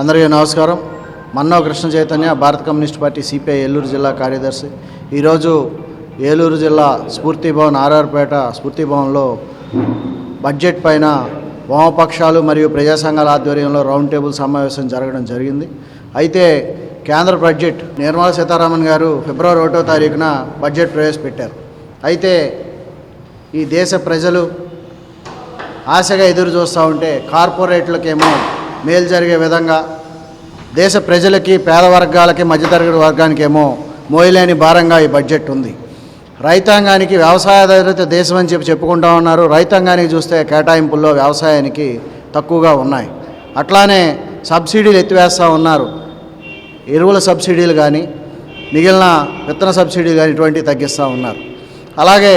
అందరికీ నమస్కారం. మన్నో కృష్ణ చైతన్య భారత కమ్యూనిస్ట్ పార్టీ సిపిఐ ఏలూరు జిల్లా కార్యదర్శి. ఈరోజు ఏలూరు జిల్లా స్ఫూర్తి భవన్ ఆర్ఆర్పేట స్ఫూర్తి భవన్లో బడ్జెట్ పైన వామపక్షాలు మరియు ప్రజా సంఘాల ఆధ్వర్యంలో రౌండ్ టేబుల్ సమావేశం జరగడం జరిగింది. అయితే కేంద్ర బడ్జెట్ నిర్మలా సీతారామన్ గారు ఫిబ్రవరి ఒకటో తారీఖున బడ్జెట్ ప్రవేశపెట్టారు. అయితే ఈ దేశ ప్రజలు ఆశగా ఎదురు చూస్తూ ఉంటే కార్పొరేట్లకేమో మేలు జరిగే విధంగా దేశ ప్రజలకి పేద వర్గాలకి మధ్యతరగతి వర్గానికేమో మోయలేని భారంగా ఈ బడ్జెట్ ఉంది. రైతాంగానికి వ్యవసాయాధారిత దేశం అని చెప్పి చెప్పుకుంటా ఉన్నారు. రైతాంగానికి చూస్తే కేటాయింపుల్లో వ్యవసాయానికి తక్కువగా ఉన్నాయి. అట్లానే సబ్సిడీలు ఎత్తివేస్తూ ఉన్నారు. ఎరువుల సబ్సిడీలు కానీ మిగిలిన విత్తన సబ్సిడీలు కానీ ఇటువంటివి తగ్గిస్తూ ఉన్నారు. అలాగే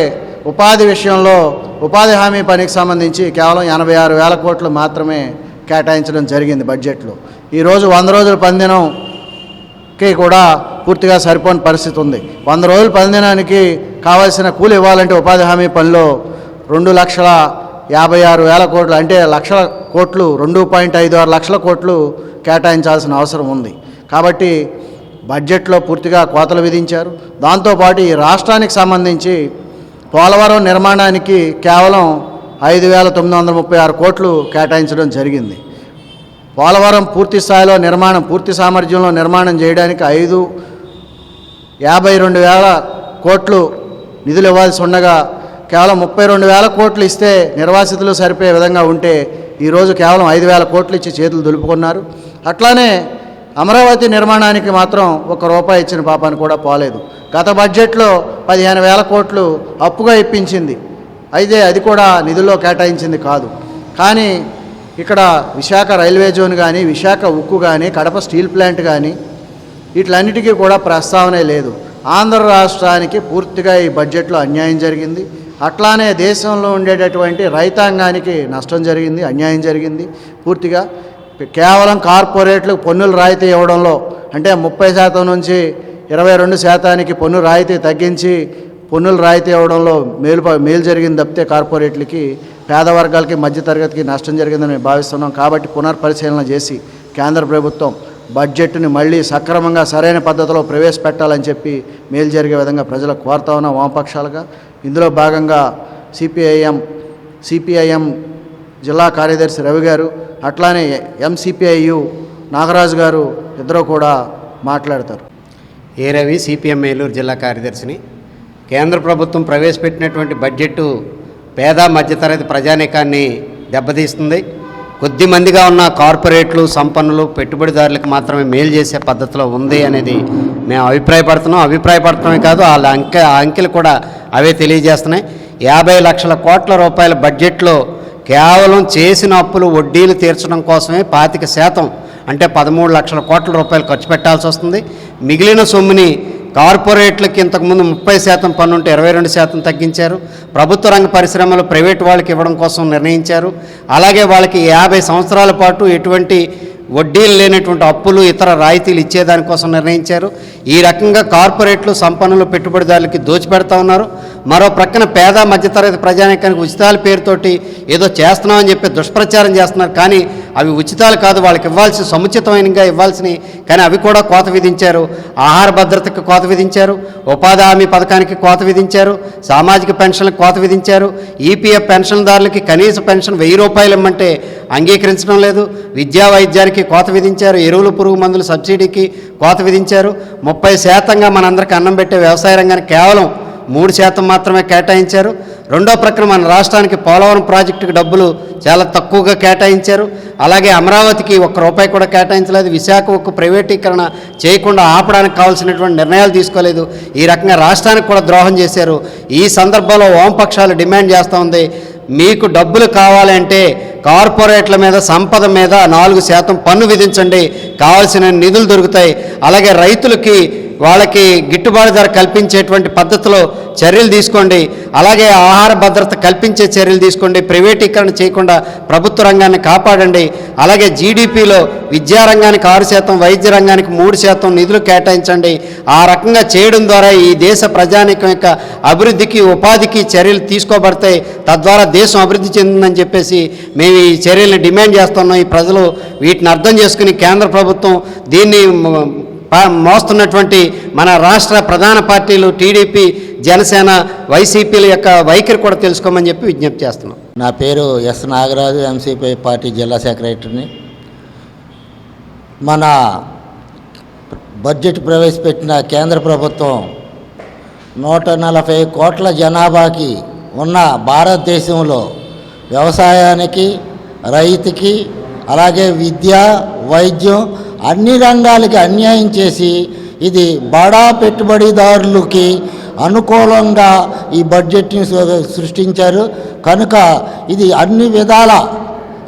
ఉపాధి విషయంలో ఉపాధి హామీ పనికి సంబంధించి కేవలం ఎనభై ఆరు వేల కోట్లు మాత్రమే కేటాయించడం జరిగింది బడ్జెట్లో. ఈరోజు వంద రోజుల పందినంకి కూడా పూర్తిగా సరిపోని పరిస్థితి ఉంది. వంద రోజుల పందినానికి కావాల్సిన కూలి ఇవ్వాలంటే ఉపాధి హామీ పనిలో రెండు లక్షల యాభై ఆరు వేల కోట్లు అంటే లక్షల కోట్లు రెండు పాయింట్ ఐదు ఆరు లక్షల కోట్లు కేటాయించాల్సిన అవసరం ఉంది. కాబట్టి బడ్జెట్లో పూర్తిగా కోతలు విధించారు. దాంతోపాటు ఈ రాష్ట్రానికి సంబంధించి పోలవరం నిర్మాణానికి కేవలం ఐదు వేల తొమ్మిది వందల ముప్పై ఆరు కోట్లు కేటాయించడం జరిగింది. పోలవరం పూర్తి స్థాయిలో నిర్మాణం పూర్తి సామర్థ్యంలో నిర్మాణం చేయడానికి ఐదు యాభై రెండు వేల కోట్లు నిధులు ఇవ్వాల్సి ఉండగా కేవలం ముప్పై రెండు వేల కోట్లు ఇస్తే నిర్వాసితులు సరిపోయే విధంగా ఉంటే ఈరోజు కేవలం ఐదు వేల కోట్లు ఇచ్చి చేతులు దులుపుకున్నారు. అట్లానే అమరావతి నిర్మాణానికి మాత్రం ఒక రూపాయి ఇచ్చిన పాపాన్ని కూడా పోలేదు. గత బడ్జెట్లో పదిహేను వేల కోట్లు అప్పుగా ఇప్పించింది. అయితే అది కూడా నిధుల్లో కేటాయించింది కాదు. కానీ ఇక్కడ విశాఖ రైల్వే జోన్ కానీ విశాఖ ఉక్కు కానీ కడప స్టీల్ ప్లాంట్ కానీ వీటిలన్నిటికీ కూడా ప్రస్తావనే లేదు. ఆంధ్ర రాష్ట్రానికి పూర్తిగా ఈ బడ్జెట్లో అన్యాయం జరిగింది. అట్లానే దేశంలో ఉండేటటువంటి రైతాంగానికి నష్టం జరిగింది అన్యాయం జరిగింది పూర్తిగా. కేవలం కార్పొరేట్లకు పన్నులు రాయితీ ఇవ్వడంలో అంటే ముప్పై శాతం నుంచి ఇరవై రెండు శాతానికి పన్ను రాయితీ తగ్గించి పన్నులు రాయితీ అవ్వడంలో మేలు మేలు జరిగింది తప్పితే కార్పొరేట్లకి పేద వర్గాలకి మధ్యతరగతికి నష్టం జరిగిందని మేము భావిస్తున్నాం. కాబట్టి పునర్పరిశీలన చేసి కేంద్ర ప్రభుత్వం బడ్జెట్ని మళ్ళీ సక్రమంగా సరైన పద్ధతిలో ప్రవేశపెట్టాలని చెప్పి మేలు జరిగే విధంగా ప్రజలకు కోరుతా ఉన్న వామపక్షాలుగా. ఇందులో భాగంగా సిపిఐఎం సిపిఐఎం జిల్లా కార్యదర్శి రవి గారు అట్లానే ఎంసిపిఐయు నాగరాజు గారు ఇద్దరు కూడా మాట్లాడతారు. ఏ రవి సిపిఎం ఏలూరు జిల్లా కార్యదర్శిని? కేంద్ర ప్రభుత్వం ప్రవేశపెట్టినటువంటి బడ్జెట్ పేద మధ్యతరగతి ప్రజానీకాన్ని దెబ్బతీస్తుంది. కొద్ది మందిగా ఉన్న కార్పొరేట్లు సంపన్నులు పెట్టుబడిదారులకు మాత్రమే మేలు చేసే పద్ధతిలో ఉంది అనేది మేము అభిప్రాయపడుతున్నాం. అభిప్రాయపడటమే కాదు వాళ్ళ అంకె ఆ అంకెలు కూడా అవే తెలియజేస్తున్నాయి. యాభై లక్షల కోట్ల రూపాయల బడ్జెట్లో కేవలం చేసిన అప్పులు వడ్డీలు తీర్చడం కోసమే పాతిక శాతం అంటే పదమూడు లక్షల కోట్ల రూపాయలు ఖర్చు పెట్టాల్సి వస్తుంది. మిగిలిన సొమ్ముని కార్పొరేట్లకి ఇంతకుముందు ముప్పై శాతం పన్నుంటే ఇరవై రెండు శాతం తగ్గించారు. ప్రభుత్వ రంగ పరిశ్రమలు ప్రైవేట్ వాళ్ళకి ఇవ్వడం కోసం నిర్ణయించారు. అలాగే వాళ్ళకి యాభై సంవత్సరాల పాటు ఎటువంటి వడ్డీలు లేనటువంటి అప్పులు ఇతర రాయితీలు ఇచ్చేదానికోసం నిర్ణయించారు. ఈ రకంగా కార్పొరేట్లు సంపన్నులు పెట్టుబడిదారులకి దోచిపెడతా ఉన్నారు. మరో ప్రక్కన పేద మధ్యతరగతి ప్రజానీకానికి ఉచితాల పేరుతోటి ఏదో చేస్తున్నామని చెప్పి దుష్ప్రచారం చేస్తున్నారు. కానీ అవి ఉచితాలు కాదు వాళ్ళకి ఇవ్వాల్సి సముచితమైనగా ఇవ్వాల్సినవి. కానీ అవి కూడా కోత విధించారు. ఆహార భద్రతకు కోత విధించారు. ఉపాధి హామీ పథకానికి కోత విధించారు. సామాజిక పెన్షన్లకు కోత విధించారు. ఈపీఎఫ్ పెన్షన్దారులకి కనీస పెన్షన్ వెయ్యి రూపాయలు ఇమ్మంటే అంగీకరించడం లేదు. విద్యా వైద్యానికి కోత విధించారు. ఎరువులు పురుగు మందులు సబ్సిడీకి కోత విధించారు. ముప్పై శాతంగా మనందరికీ అన్నం పెట్టే వ్యవసాయ రంగానికి కేవలం మూడు శాతం మాత్రమే కేటాయించారు. రెండో ప్రక్రియ మన రాష్ట్రానికి పోలవరం ప్రాజెక్టుకి డబ్బులు చాలా తక్కువగా కేటాయించారు. అలాగే అమరావతికి ఒక్క రూపాయి కూడా కేటాయించలేదు. విశాఖ ఒక్క ప్రైవేటీకరణ చేయకుండా ఆపడానికి కావాల్సినటువంటి నిర్ణయాలు తీసుకోలేదు. ఈ రకంగా రాష్ట్రానికి కూడా ద్రోహం చేశారు. ఈ సందర్భంలో వామపక్షాలు డిమాండ్ చేస్తూ ఉంది. మీకు డబ్బులు కావాలంటే కార్పొరేట్ల మీద సంపద మీద నాలుగు శాతం పన్ను విధించండి. కావాల్సిన నిధులు దొరుకుతాయి. అలాగే రైతులకి వాళ్ళకి గిట్టుబాటు ధర కల్పించేటువంటి పద్ధతిలో చర్యలు తీసుకోండి. అలాగే ఆహార భద్రత కల్పించే చర్యలు తీసుకోండి. ప్రైవేటీకరణ చేయకుండా ప్రభుత్వ రంగాన్ని కాపాడండి. అలాగే జీడిపిలో విద్యారంగానికి ఆరు శాతం వైద్య రంగానికి మూడు శాతం నిధులు కేటాయించండి. ఆ రకంగా చేయడం ద్వారా ఈ దేశ ప్రజానీకం యొక్క అభివృద్ధికి ఉపాధికి చర్యలు తీసుకోబడతాయి. తద్వారా దేశం అభివృద్ధి చెందిందని చెప్పేసి మేము ఈ చర్యలను డిమాండ్ చేస్తున్నాం. ఈ ప్రజలు వీటిని అర్థం చేసుకుని కేంద్ర ప్రభుత్వం దీన్ని మోస్తున్నటువంటి మన రాష్ట్ర ప్రధాన పార్టీలు టీడీపీ జనసేన వైసీపీల యొక్క వైఖరి కూడా తెలుసుకోమని చెప్పి విజ్ఞప్తి చేస్తున్నాం. నా పేరు ఎస్ నాగరాజు ఎంసీపీ పార్టీ జిల్లా సెక్రటరీని. మన బడ్జెట్ ప్రవేశపెట్టిన కేంద్ర ప్రభుత్వం నూట నలభై కోట్ల జనాభాకి ఉన్న భారతదేశంలో వ్యవసాయానికి రైతుకి అలాగే విద్య వైద్యం అన్ని రంగాలకి అన్యాయం చేసి ఇది బడా పెట్టుబడిదారులకి అనుకూలంగా ఈ బడ్జెట్ని సృష్టించారు. కనుక ఇది అన్ని విధాల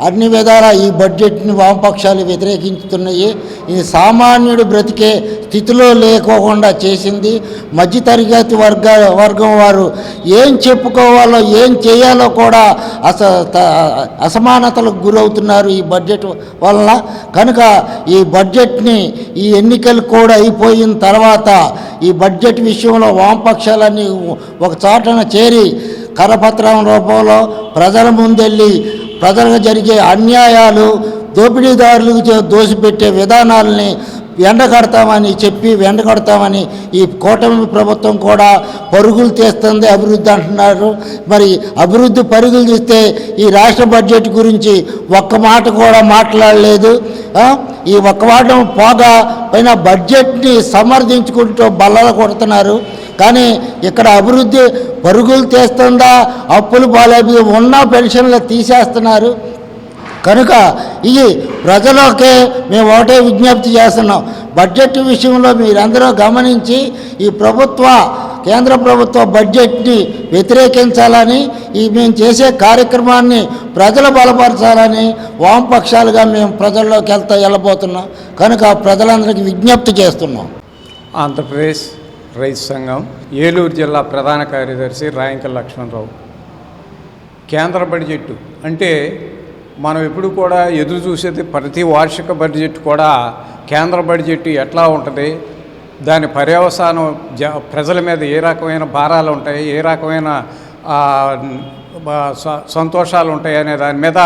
అన్ని విధాల ఈ బడ్జెట్ని వామపక్షాలు వ్యతిరేకించుతున్నాయి. ఇది సామాన్యుడు బ్రతికే స్థితిలో లేకోకుండా చేసింది. మధ్యతరగతి వర్గ వర్గం వారు ఏం చెప్పుకోవాలో ఏం చేయాలో కూడా అస త- అసమానతలకు గురవుతున్నారు ఈ బడ్జెట్ వలన. కనుక ఈ బడ్జెట్ని ఈ ఎన్నికలు కూడా అయిపోయిన తర్వాత ఈ బడ్జెట్ విషయంలో వామపక్షాలన్నీ ఒక చాటన చేరి కరపత్రం రూపంలో ప్రజల ముందెళ్ళి ప్రధానంగా జరిగే అన్యాయాలు దోపిడీదారులకు చే- దోసిపెట్టే విధానాలని వెండగడతామని చెప్పి వెండగడతామని ఈ కూటమి ప్రభుత్వం కూడా పరుగులు తీస్తుంది అభివృద్ధి అంటున్నారు. మరి అభివృద్ధి పరుగులు తీస్తే ఈ రాష్ట్ర బడ్జెట్ గురించి ఒక్క మాట కూడా మాట్లాడలేదు. ఈ ఒక్క మాట పోగా పైన బడ్జెట్ని సమర్థించుకుంటూ బల్లలు కొడుతున్నారు. కానీ ఇక్కడ అభివృద్ధి పరుగులు తీస్తుందా అప్పులు పాలైపు ఉన్న పెన్షన్లు తీసేస్తున్నారు. కనుక ఇది ప్రజలకే మేము ఒకటే విజ్ఞప్తి చేస్తున్నాం. బడ్జెట్ విషయంలో మీరందరూ గమనించి ఈ ప్రభుత్వ కేంద్ర ప్రభుత్వ బడ్జెట్ని వ్యతిరేకించాలని ఈ మేము చేసే కార్యక్రమాన్ని ప్రజలు బలపరచాలని వామపక్షాలుగా మేము ప్రజల్లోకి వెళ్తా వెళ్ళబోతున్నాం. కనుక ప్రజలందరికీ విజ్ఞప్తి చేస్తున్నాం. ఆంధ్రప్రదేశ్ రైతు సంఘం ఏలూరు జిల్లా ప్రధాన కార్యదర్శి రాయంకల్ లక్ష్మణరావు. కేంద్ర బడ్జెట్ అంటే మనం ఎప్పుడు కూడా ఎదురు చూసేది ప్రతి వార్షిక బడ్జెట్ కూడా కేంద్ర బడ్జెట్ ఎట్లా ఉంటుంది? దాని పర్యవసానం జ ప్రజల మీద ఏ రకమైన భారాలు ఉంటాయి? ఏ రకమైన స- సంతోషాలు ఉంటాయి అనే దాని మీద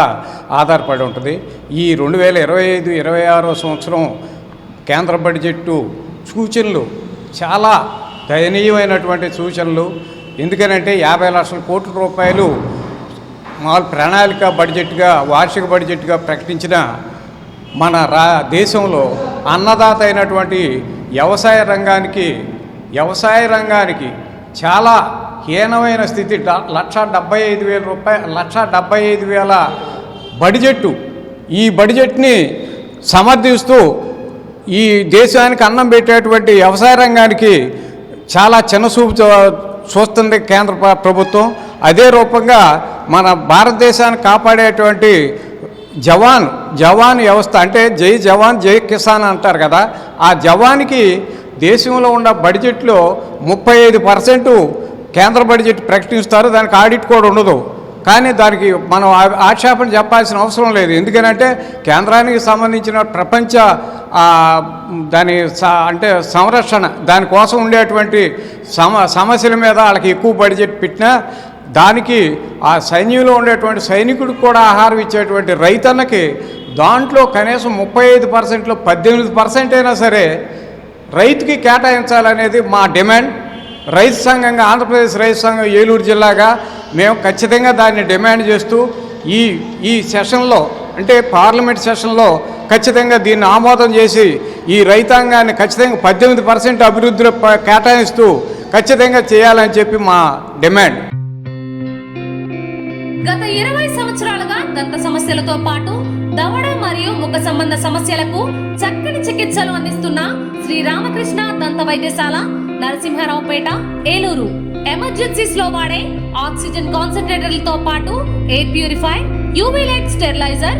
ఆధారపడి ఉంటుంది. ఈ రెండు వేల ఇరవై ఐదు ఇరవై ఆరో సంవత్సరం కేంద్ర బడ్జెట్టు సూచనలు చాలా దయనీయమైనటువంటి సూచనలు. ఎందుకనంటే యాభై లక్షల కోట్ల రూపాయలు మామూలు ప్రణాళిక బడ్జెట్గా వార్షిక బడ్జెట్గా ప్రకటించిన మన రా దేశంలో అన్నదాత అయినటువంటి వ్యవసాయ రంగానికి వ్యవసాయ రంగానికి చాలా హీనమైన స్థితి. డ- లక్ష డెబ్బై ఐదు వేల రూపాయ లక్ష డెబ్బై ఐదు వేల బడ్జెట్టు. ఈ బడ్జెట్ని సమర్థిస్తూ ఈ దేశానికి అన్నం పెట్టేటువంటి వ్యవసాయ రంగానికి చాలా చిన్నచూపు చూ- చూస్తుంది కేంద్ర ప్రభుత్వం. అదే రూపంగా మన భారతదేశాన్ని కాపాడేటువంటి జవాన్ జవాన్ వ్యవస్థ అంటే జై జవాన్ జై కిసాన్ అంటారు కదా. ఆ జవాన్కి దేశంలో ఉన్న బడ్జెట్లో ముప్పై ఐదు పర్సెంటు కేంద్ర బడ్జెట్ ప్రకటిస్తారు. దానికి ఆడిట్ కూడా ఉండదు. కానీ దానికి మనం ఆక్షేపణ చెప్పాల్సిన అవసరం లేదు. ఎందుకనంటే కేంద్రానికి సంబంధించిన ప్రపంచ దాని స- అంటే సంరక్షణ దానికోసం ఉండేటువంటి సమ సమస్యల మీద వాళ్ళకి ఎక్కువ బడ్జెట్ పెట్టినా దానికి ఆ సైన్యంలో ఉండేటువంటి సైనికుడికి కూడా ఆహారం ఇచ్చేటువంటి రైతన్నకి దాంట్లో కనీసం ముప్పై ఐదు పర్సెంట్లో పద్దెనిమిది పర్సెంట్ అయినా సరే రైతుకి కేటాయించాలనేది మా డిమాండ్. రైతు సంఘంగా ఆంధ్రప్రదేశ్ రైతు సంఘం ఏలూరు జిల్లాగా మేము ఖచ్చితంగా దాన్ని డిమాండ్ చేస్తూ ఈ ఈ సెషన్లో అంటే పార్లమెంట్ సెషన్లో ఖచ్చితంగా దీన్ని ఆమోదం చేసి ఈ రైతాంగాన్ని ఖచ్చితంగా పద్దెనిమిది పర్సెంట్ అభివృద్ధిలో కేటాయిస్తూ ఖచ్చితంగా చేయాలని చెప్పి మా డిమాండ్. గత ఇరవై సంవత్సరాలుగా దంత సమస్యలతో పాటు దవడ మరియు ముఖ సంబంధ సమస్యలకు చక్కని చికిత్సలు అందిస్తున్న శ్రీ రామకృష్ణ దంత వైద్యశాల నరసింహారావుపేట ఏలూరు. ఎమర్జెన్సీస్లో వాడే ఆక్సిజన్ కాన్సన్ట్రేటర్లతో పాటు air purify UV light sterilizer